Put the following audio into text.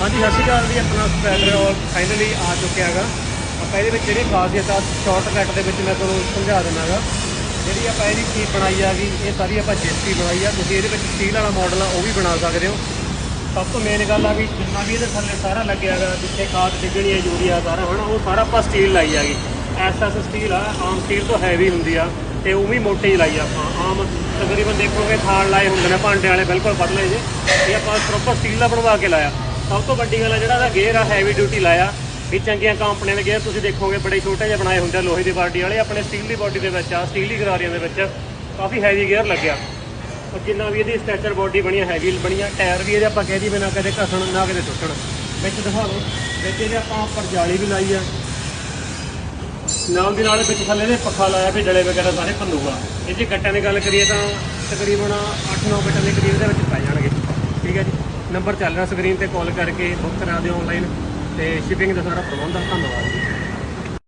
ਹਾਂਜੀ, ਸਤਿ ਸ਼੍ਰੀ ਅਕਾਲ ਜੀ, ਆਪਣਾ ਸਪੈਡਰ ਫਾਈਨਲੀ ਆ ਚੁੱਕਿਆ ਹੈਗਾ। ਆਪਾਂ ਇਹਦੇ ਵਿੱਚ ਜਿਹੜੀ ਖਾਸੀਅਤ ਆ ਸ਼ਾਰਟਕਟ ਦੇ ਵਿੱਚ ਮੈਂ ਤੁਹਾਨੂੰ ਸਮਝਾ ਦਿੰਦਾਗਾ ਜਿਹੜੀ ਆਪਾਂ ਇਹਦੀ ਚੀਜ਼ ਬਣਾਈ ਆ ਗਈ ਇਹ ਸਾਰੀ ਆਪਾਂ ਜੇਸਟੀ ਬਣਾਈ ਆ। ਤੁਸੀਂ ਇਹਦੇ ਵਿੱਚ ਸਟੀਲ ਵਾਲਾ ਮਾਡਲ ਆ, ਉਹ ਵੀ ਬਣਾ ਸਕਦੇ ਹੋ। ਸਭ ਤੋਂ ਮੇਨ ਗੱਲ ਆ ਵੀ ਜਿੰਨਾ ਵੀ ਇਹਦੇ ਥੱਲੇ ਸਾਰਾ ਲੱਗਿਆ ਹੈਗਾ, ਜਿੱਥੇ ਖਾਦ ਡਿੱਗਣੀ ਹੈ, ਯੂਰੀਆ ਸਾਰਾ, ਹਨਾ, ਉਹ ਸਾਰਾ ਆਪਾਂ ਸਟੀਲ ਲਾਈ ਆ ਆਗੀ ਐਸਐਸ ਸਟੀਲ ਆ, ਆਮ ਸਟੀਲ ਤੋਂ ਹੈਵੀ ਹੁੰਦੀ ਆ, ਤੇ ਉਹ ਵੀ ਮੋਟੇ ਹੀ ਲਾਈ ਆ ਆਪਾਂ। ਆਮ ਤਕਰੀਬਨ ਦੇਖੋਗੇ, ਥਾਲ ਲਾਏ ਹੁੰਦੇ ਨੇ, ਭਾਂਡੇ ਵਾਲੇ, ਬਿਲਕੁਲ ਪਤਲੇ ਜੇ। ਇਹ ਆਪਾਂ ਪ੍ਰੋਪਰ ਸਟੀਲ ਦਾ ਬਣਵਾ ਕੇ ਲਾਇਆ। ਸਭ ਤੋਂ ਵੱਡੀ ਗੱਲ ਹੈ ਜਿਹੜਾ ਇਹਦਾ ਗੇਅਰ ਆ ਹੈਵੀ ਡਿਊਟੀ ਲਾਇਆ। ਵੀ ਚੰਗੀਆਂ ਕੰਪਨੀਆਂ ਦੇ ਗੇਅਰ ਤੁਸੀਂ ਦੇਖੋਗੇ, ਬੜੇ ਛੋਟੇ ਜਿਹੇ ਬਣਾਏ ਹੁੰਦੇ ਆ, ਲੋਹੇ ਦੀ ਬਾਡੀ ਵਾਲੇ, ਆਪਣੇ ਸਟੀਲ ਦੀ ਬਾਡੀ ਦੇ ਵਿੱਚ ਆ ਸਟੀਲ ਦੀ ਗਰਾਰੀਆਂ ਦੇ ਵਿੱਚ। ਕਾਫੀ ਹੈਵੀ ਗੇਅਰ ਲੱਗਿਆ। ਔਰ ਜਿੰਨਾ ਵੀ ਇਹਦੀ ਸਟ੍ਰੈਚਰ ਬਾਡੀ ਬਣੀ ਹੈ ਹੈਵੀ ਬਣੀ ਆ ਟਾਇਰ ਵੀ ਇਹਦੇ ਆਪਾਂ ਕਹਿ ਦਈਏ ਨਾ ਕਦੇ ਘਸਣ, ਨਾ ਕਦੇ ਟੁੱਟਣ ਵਿੱਚ ਦਿਖਾ ਦਿਓ। ਵਿੱਚ ਇਹਦੇ ਆਪਾਂ ਉੱਪਰ ਜਾਲੀ ਵੀ ਲਾਈ ਆ। ਨਾਲ ਦੀ ਨਾਲ ਵਿੱਚ ਥੱਲੇ ਦੇ ਪੱਖਾ ਲਾਇਆ ਵੀ ਡਲੇ ਵਗੈਰਾ ਸਾਰੇ ਭੰਨੂਗਾ ਇਹ ਜੇ ਗੱਟਾਂ ਦੀ ਗੱਲ ਕਰੀਏ ਤਾਂ ਤਕਰੀਬਨ 8-9 ਗੱਟਾਂ ਦੇ ਕਰੀਬ ਦੇ ਵਿੱਚ ਨੰਬਰ ਚੱਲ ਰਿਹਾ ਸਕਰੀਨ ਤੇ ਕਾਲ ਕਰਕੇ ਬੁੱਕ ਕਰਾ ਦਿਓ ਆਨਲਾਈਨ ਤੇ ਸ਼ਿਪਿੰਗ ਦਾ ਸਾਰਾ ਪ੍ਰਬੰਧ ਆ, ਧੰਨਵਾਦ ਜੀ।